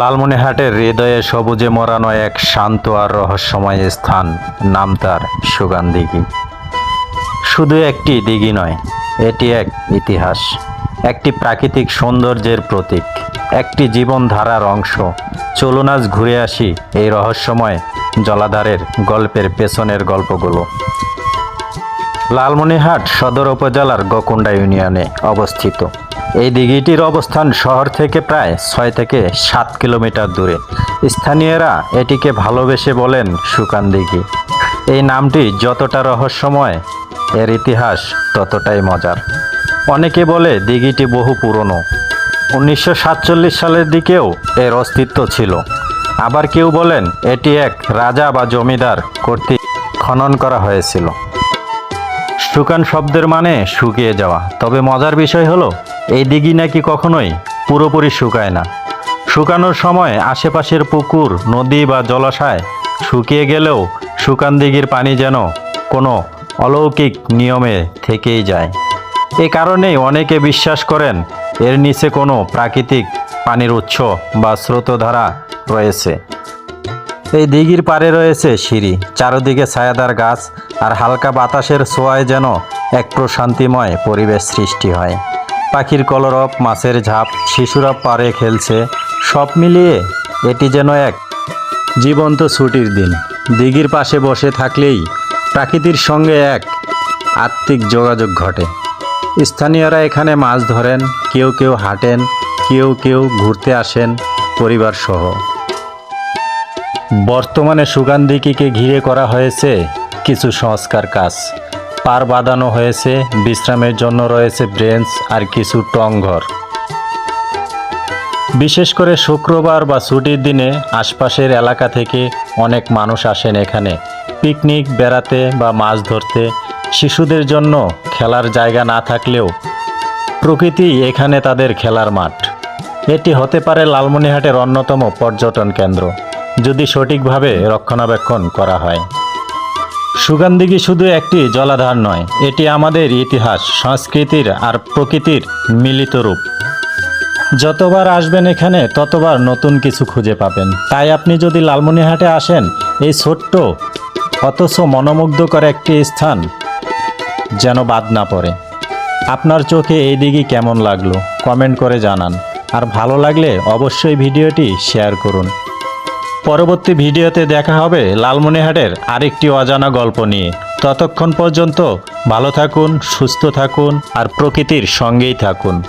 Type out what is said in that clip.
লালমনিহাটের হৃদয়ে সবুজে মরানো এক শান্ত আর রহস্যময় স্থান, নাম তার সুগান দিঘি শুধু একটি দিঘি নয়, এটি এক ইতিহাস, একটি প্রাকৃতিক সৌন্দর্যের প্রতীক, একটি জীবনধারার অংশ। চলুন আজ ঘুরে আসি এই রহস্যময় জলাধারের গল্পের পেছনের গল্পগুলো। লালমনিহাট সদর উপজেলার গোকুন্ডা ইউনিয়নে অবস্থিত। এই দিঘিটির অবস্থান শহর থেকে প্রায় ছয় থেকে সাত কিলোমিটার দূরে। স্থানীয়রা এটিকে ভালোবেসে বলেন সুকান দিঘি। এই নামটি যতটা রহস্যময়, এর ইতিহাস ততটাই মজার। অনেকে বলে দিঘিটি বহু পুরনো। উনিশশো সাতচল্লিশ সালের দিকেও এর অস্তিত্ব ছিল। আবার কেউ বলেন এটি এক রাজা বা জমিদার কর্তৃক খনন করা হয়েছিল। শুকান শব্দের মানে শুকিয়ে যাওয়া। তবে মজার বিষয় হলো এই দিঘি নাকি কখনোই পুরোপুরি শুকায় না। শুকানোর সময় আশেপাশের পুকুর, নদী বা জলাশয় শুকিয়ে গেলেও শুকান দিঘির পানি যেন কোনো অলৌকিক নিয়মে থেকেই যায়। এ কারণেই অনেকে বিশ্বাস করেন এর নিচে কোনো প্রাকৃতিক পানির উৎস বা স্রোতধারা রয়েছে। এই দিঘির পাড়ে রয়েছে সিঁড়ি, চারদিকে ছায়াদার গাছ আর হালকা বাতাসের ছোঁয়ায় যেন এক প্রশান্তিময় পরিবেশ সৃষ্টি হয়। পাখির কলরব, মাছের ঝাপ, শিশুরা পাড়ে খেলছে, সব মিলিয়ে এটি যেন এক জীবন্ত ছুটির দিন। দিঘির পাশে বসে থাকলেই প্রাকৃতির সঙ্গে এক আত্মিক যোগাযোগ ঘটে। স্থানীয়রা এখানে মাছ ধরেন, কেউ কেউ হাঁটেন, কেউ কেউ ঘুরতে আসেন পরিবার সহ বর্তমানে সুগান্ধিকিকে ঘিরে করা হয়েছে কিছু সংস্কার কাজ। পার বাঁধানো হয়েছে, বিশ্রামের জন্য রয়েছে ব্রেঞ্চ আর কিছু টংঘর বিশেষ করে শুক্রবার বা ছুটির দিনে আশপাশের এলাকা থেকে অনেক মানুষ আসেন এখানে। পিকনিক, বেড়াতে বা মাছ ধরতে শিশুদের জন্য খেলার জায়গা না থাকলেও প্রকৃতি এখানে তাদের খেলার মাঠ। এটি হতে পারে লালমনিহাটের অন্যতম পর্যটন কেন্দ্র। যদি সঠিকভাবে রক্ষণাবেক্ষণ করা হয়। সুগন্ধিগি শুধু একটি জলাধার নয়, এটি আমাদের ইতিহাস, সংস্কৃতির আর প্রকৃতির মিলিত রূপ। যতবার আসবেন এখানে, ততবার নতুন কিছু খুঁজে পাবেন। তাই আপনি যদি লালমনিহাটে আসেন, এই ছোট্ট, অথচ মনোমুগ্ধকর একটি স্থান যেন বাদ না পড়ে। আপনার চোখে এই দিকে কেমন লাগল, কমেন্ট করে জানান। আর ভালো লাগলে অবশ্যই ভিডিওটি শেয়ার করুন। পরবর্তী ভিডিওতে দেখা হবে লালমনিহাটের আরেকটি অজানা গল্প নিয়ে। ততক্ষণ পর্যন্ত ভালো থাকুন, সুস্থ থাকুন আর প্রকৃতির সঙ্গেই থাকুন।